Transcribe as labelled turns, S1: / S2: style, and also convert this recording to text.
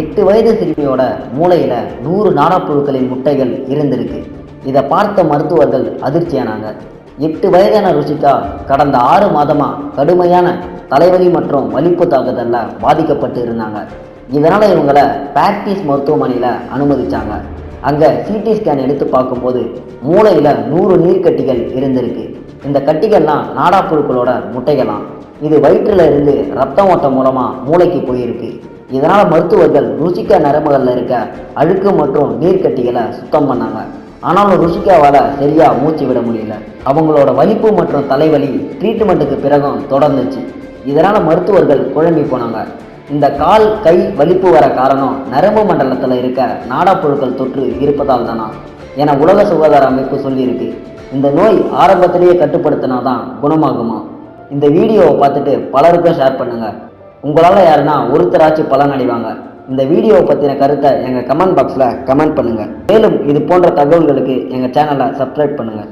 S1: எட்டு வயது சிறுமியோட மூளையில் நூறு நாடாப்புழுக்களின் முட்டைகள் இருந்திருக்கு. இதை பார்த்த மருத்துவர்கள் அதிர்ச்சியானாங்க. எட்டு வயதான ருஷிகா கடந்த ஆறு மாதமாக கடுமையான தலைவலி மற்றும் வலிப்பு தாக்குதலில் பாதிக்கப்பட்டு இருந்தாங்க. இதனால் இவங்களை பிராக்டிஸ் மருத்துவமனையில் அனுமதிச்சாங்க. அங்கே சிடி ஸ்கேன் எடுத்து பார்க்கும்போது மூளையில் நூறு நீர்க்கட்டிகள் இருந்திருக்கு. இந்த கட்டிகள்லாம் நாடாப்புழுக்களோட முட்டைகளாம். இது வயிற்றில் இருந்து ரத்த ஓட்டம் மூலமாக மூளைக்கு போயிருக்கு. இதனால் மருத்துவர்கள் ருசிகா நரம்புகளில் இருக்க அழுக்கு மற்றும் நீர்க்கட்டிகளை சுத்தம் பண்ணாங்க. ஆனாலும் ருஷிகாவால் சரியாக மூச்சு விட முடியல. அவங்களோட வலிப்பு மற்றும் தலைவலி ட்ரீட்மெண்ட்டுக்கு பிறகும் தொடர்ந்துச்சு. இதனால் மருத்துவர்கள் குழம்பி போனாங்க. இந்த கால் கை வலிப்பு வர காரணம் நரம்பு மண்டலத்தில் இருக்க நாடாப்புழுக்கள் தொற்று இருப்பதால் தானா? என உலக சுகாதார அமைப்பு சொல்லியிருக்கு. இந்த நோய் ஆரம்பத்திலேயே கட்டுப்படுத்தினா தான் குணமாகுமா? இந்த வீடியோவை பார்த்துட்டு பலருக்கும் ஷேர் பண்ணுங்கள் உங்களால் யாருன்னா ஒருத்தராச்சும் பலன் அடைவாங்க. இந்த வீடியோவை பற்றின கருத்தை எங்கள் கமெண்ட் பாக்ஸில் கமெண்ட் பண்ணுங்கள் மேலும் இது போன்ற தகவல்களுக்கு எங்கள் சேனலை சப்ஸ்கிரைப் பண்ணுங்கள்